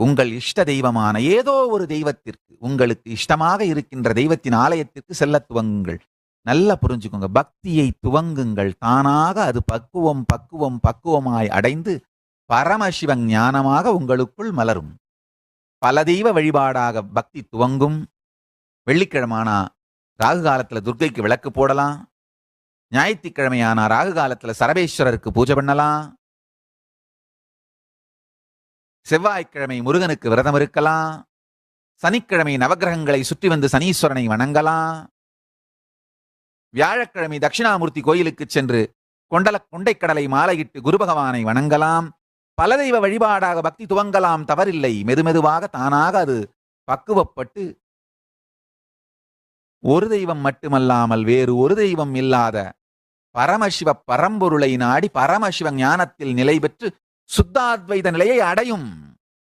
உங்கள் இஷ்ட தெய்வமான ஏதோ ஒரு தெய்வத்திற்கு உங்களுக்கு இஷ்டமாக இருக்கின்ற தெய்வத்தின் ஆலயத்திற்கு செல்ல துவங்குங்கள். நல்லா புரிஞ்சுக்கோங்க. பக்தியை துவங்குங்கள். தானாக அது பக்குவம் பக்குவம் பக்குவமாய் அடைந்து பரமசிவ ஞானமாக உங்களுக்குள் மலரும். பல தெய்வ வழிபாடாக பக்தி துவங்கும். வெள்ளிக்கிழமானா ராகு காலத்தில் துர்க்கைக்கு விளக்கு போடலாம். ஞாயிற்றுக்கிழமையானா ராகு காலத்தில் சரபேஸ்வரருக்கு பூஜை பண்ணலாம். செவ்வாய்க்கிழமை முருகனுக்கு விரதம் இருக்கலாம். சனிக்கிழமை நவக்கிரகங்களை சுற்றி வந்து சனீஸ்வரனை வணங்கலாம். வியாழக்கிழமை தட்சிணாமூர்த்தி கோயிலுக்கு சென்று கொண்டல கொண்டைக்கடலை மாலையிட்டு குரு பகவானை வணங்கலாம். பல தெய்வ வழிபாடாக பக்தி துவங்கலாம் தவறில்லை. மெதுமெதுவாக தானாக அது பக்குவப்பட்டு ஒரு தெய்வம் மட்டுமல்லாமல் வேறு ஒரு தெய்வம் இல்லாத பரமசிவ பரம்பொருளை நாடி பரமசிவ ஞானத்தில் நிலை பெற்று சுத்தாத்வைத நிலையை அடையும்.